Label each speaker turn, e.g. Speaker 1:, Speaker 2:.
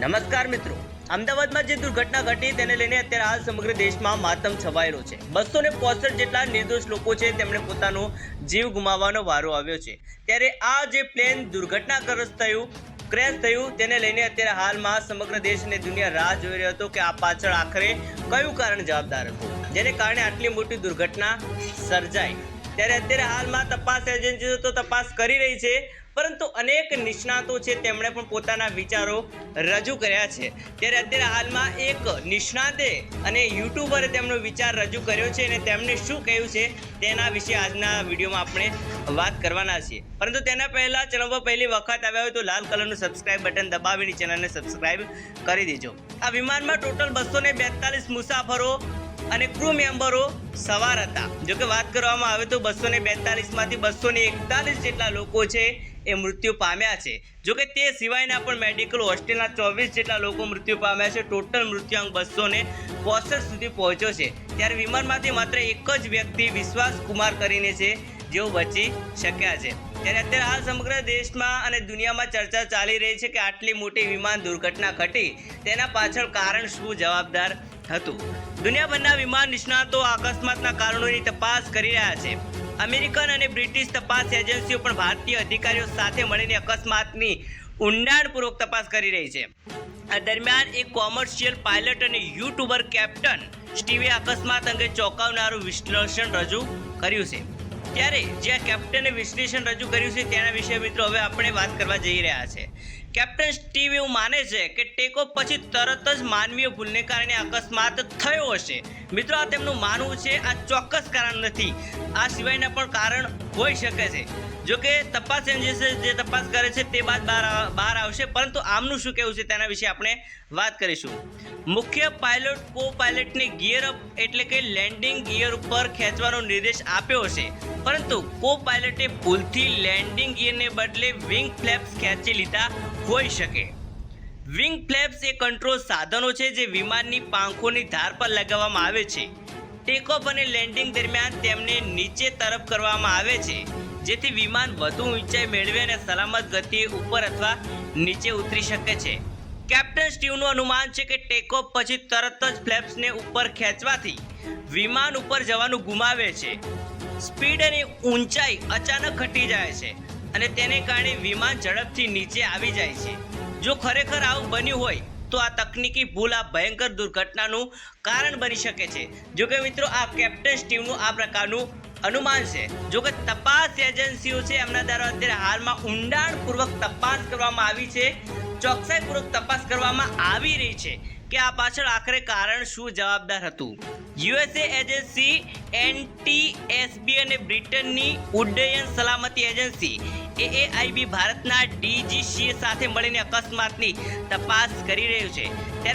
Speaker 1: નમસ્કાર મિત્રો. અમદાવાદમાં જે દુર્ઘટના ઘટી તેને લઈને અત્યારે હાલ સમગ્ર દેશમાં માતમ છવાયેલો છે. બસો ને જેટલા નિર્દોષ લોકો છે તેમણે પોતાનો જીવ ગુમાવવાનો વારો આવ્યો છે. ત્યારે આ જે પ્લેન દુર્ઘટનાગ્રસ્ત થયું, ક્રેશ થયું, તેને લઈને અત્યારે હાલમાં સમગ્ર દેશ અને દુનિયા રાહ જોઈ રહ્યો હતો કે આ પાછળ આખરે કયું કારણ જવાબદાર હતું? જેને કારણે આટલી મોટી દુર્ઘટના સર્જાઈ. ત્યારે અત્યારે હાલમાં તપાસ એજન્સીઓ તો તપાસ કરી રહી છે પરંતુ અનેક નિષ્ણાતો છે તેમણે પણ પોતાના વિચારો રજૂ કર્યા છે. ત્યારે અત્યારે હાલમાં એક નિષ્ણાતે અને યુટ્યુબરે તેમનો વિચાર રજૂ કર્યો છે અને તેમણે શું કહ્યું છે તેના વિશે આજના વિડીયોમાં આપણે વાત કરવાના છીએ. પરંતુ તેના પહેલાં ચેનલ પર પહેલી વખત આવ્યા હોય તો લાલ કલરનું સબસ્ક્રાઇબ બટન દબાવીને ચેનલને સબસ્ક્રાઇબ કરી દેજો. આ વિમાનમાં ટોટલ બસો ને બેતાલીસ મુસાફરો અને ક્રૂ મેમ્બરો સવાર હતા. જો કે વાત કરવામાં આવે તો બસો ને બેતાલીસમાંથી બસો ને એકતાલીસ જેટલા લોકો છે એ મૃત્યુ પામ્યા છે. જો કે તે સિવાયના પણ મેડિકલ હોસ્ટેલના ચોવીસ જેટલા લોકો મૃત્યુ પામ્યા છે. ટોટલ મૃત્યુઆંક બસો ને પોસઠ સુધી પહોંચ્યો છે. ત્યારે વિમાનમાંથી માત્ર એક જ વ્યક્તિ વિશ્વાસ કુમાર કરીને છે, જેઓ બચી શક્યા છે. ત્યારે અત્યારે હાલ સમગ્ર દેશમાં અને દુનિયામાં ચર્ચા ચાલી રહી છે કે આટલી મોટી વિમાન દુર્ઘટના ઘટી. તેના પાછળ કારણ શું? જવાબદાર હતું. દુનિયાભરના વિમાન નિષ્ણાતો અકસ્માતના કારણોની તપાસ કરી રહ્યા છે. અમેરિકન અને બ્રિટિશ તપાસ એજન્સીઓ પણ ભારતીય અધિકારીઓ સાથે મળીને અકસ્માતની ઊંડાણપૂર્વક તપાસ કરી રહી છે. આ દરમિયાન એક કોમર્શિયલ પાયલટ અને યુટ્યુબર કેપ્ટન સ્ટીવે અકસ્માત અંગે ચોંકાવનારું વિશ્લેષણ રજૂ કર્યું છે. ત્યારે જ્યાં કેપ્ટને વિશ્લેષણ રજૂ કર્યું છે તેના વિશે મિત્રો હવે આપણે વાત કરવા જઈ રહ્યા છે. કેપ્ટન સ્ટીવ એવું માને છે કે ટેક પછી તરત જ માનવીય ભૂલને કારણે અકસ્માત થયો હશે. મિત્રો, આ તેમનું માનવું છે, આ ચોક્કસ કારણ નથી. આ સિવાયના પણ કારણ હોઈ શકે છે. જો કે તપાસ એજન્સી જે તપાસ કરે છે તે બાદ બહાર બહાર આવશે. પરંતુ આમનું શું કહેવું છે તેના વિશે આપણે વાત કરીશું. મુખ્ય પાયલોટ કો પાયલટને ગિયર અપ એટલે કે લેન્ડિંગ ગિયર ઉપર ખેંચવાનો નિર્દેશ આપ્યો હશે. પરંતુ કો પાયલટે ભૂલથી લેન્ડિંગ ગિયરને બદલે વિંગ ફ્લેપ્સ ખેંચી લીધા હોઈ શકે. વિંગ ફ્લેપ્સ એ કંટ્રોલ સાધનો છે જે વિમાનની પાંખોની ધાર પર લગાવવામાં આવે છે. ટેકઓફ અને લેન્ડિંગ દરમિયાન તેમને નીચે તરફ કરવામાં આવે છે, જેથી વિમાન વધુ ઊંચાઈ મેળવે અને સલામત ગતિએ ઉપર અથવા નીચે ઉતરી શકે છે. કેપ્ટન સ્ટીવનું અનુમાન છે કે ટેકઓફ પછી તરત જ ફ્લેપ્સને ઉપર ખેંચવાથી વિમાન ઉપર જવાનું ગુમાવે છે. સ્પીડ અને ઊંચાઈ અચાનક ઘટી જાય છે. અને તેને કારણે વિમાન ઝડપથી નીચે આવી જાય છે. જો ખરેખર આવું બન્યું હોય, તો આ તકનીકી ભૂલ આ ભયંકર દુર્ઘટનાનું કારણ બની શકે છે. જો કે મિત્રો, આ કેપ્ટન સ્ટીવનું આ પ્રકારનું અનુમાન છે. જો કે તપાસ એજન્સીઓ છે, એમના દ્વારા અત્યારે હાલમાં ઊંડાણપૂર્વક તપાસ કરવામાં આવી છે. ચોકસાઈપૂર્વક તપાસ કરવામાં આવી રહી છે. કે આ પાછળ આખરે કારણ શું જવાબદાર હતું? યુએસએ એજન્સી એનટીએસબી અને બ્રિટનની ઉડ્ડયન સલામતી એજન્સી એએઆઈબી ભારતના ડીજીસીએ સાથે મળીને અકસ્માતની તપાસ કરી રહ્યું છે. ત્યારે